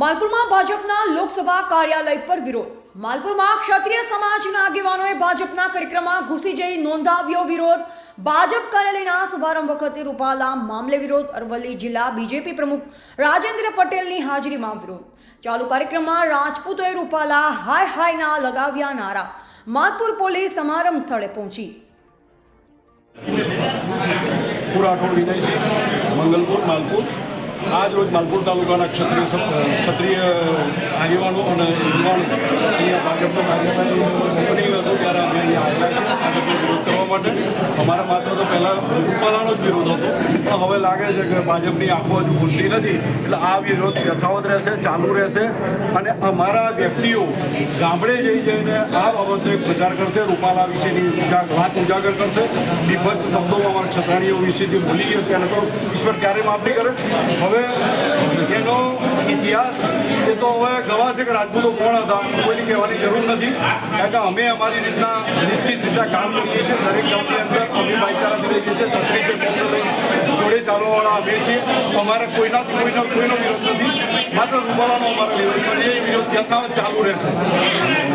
માલપુરમાં ભાજપના લોકસભા કાર્યાલય પર વિરોધ. માલપુરમાં ક્ષત્રિય સમાજના આગેવાનોએ ભાજપના કાર્યક્રમમાં ઘૂસી જઈ નોંધાવ્યો વિરોધ. ભાજપ કાર્યાલયના શુભારંભ વખતે રૂપાલા મામલે વિરોધ. અરવલ્લી જિલ્લા બીજેપી પ્રમુખ રાજેન્દ્ર પટેલની હાજરીમાં વિરોધ. ચાલુ કાર્યક્રમમાં રાજપૂતોએ રૂપાલા હાય હાયના લગાવ્યા નારા. માલપુર પોલીસ સમારંભ સ્થળે પહોંચી. મંગલપુર, માલપુર. આજ રોજ માલપુર તાલુકાના ક્ષત્રિય ક્ષત્રિય આગેવાનો અને યુવાનો અહીંયા ભાજપનો કાર્યાલય ઓપનિંગ હતું ત્યારે અમે અહીંયા આવ્યા છીએ. ભાજપનો વિરોધ કરવા માટે અમારા માત્ર તો પહેલાં રૂપાલાનો જ વિરોધ હતો. પણ હવે લાગે છે કે ભાજપની આંખો હજુ ખુલતી નથી. એટલે આ વિરોધ યથાવત રહેશે, ચાલુ રહેશે. અને અમારા વ્યક્તિઓ ગામડે જઈ જઈને આ બાબતનો એક પ્રચાર કરશે, રૂપાલા વિશેની વાત ઉજાગર કરશે. નિભસ્ત શબ્દોમાં અમારા ક્ષત્રાણીઓ વિશેથી ભૂલી ગયો છે. એને તો ઈશ્વર ક્યારે માફ નહીં કરે. હવે એનો ઇતિહાસ, એ તો હવે ગવા છે કે રાજપૂતો કોણ હતા, કોઈની કહેવાની જરૂર નથી. કારણ કે અમે અમારી રીતના નિશ્ચિત રીતના કામ કરીએ છીએ. દરેક અમે છીએ લઈ જોડે ચાલવાવાળા અમે છીએ. અમારે કોઈનાથી કોઈનો કોઈનો વિરોધ નથી. માત્ર રૂબાવાનો અમારો વિરોધ છે. એ વિરોધ યથાવત ચાલુ રહેશે.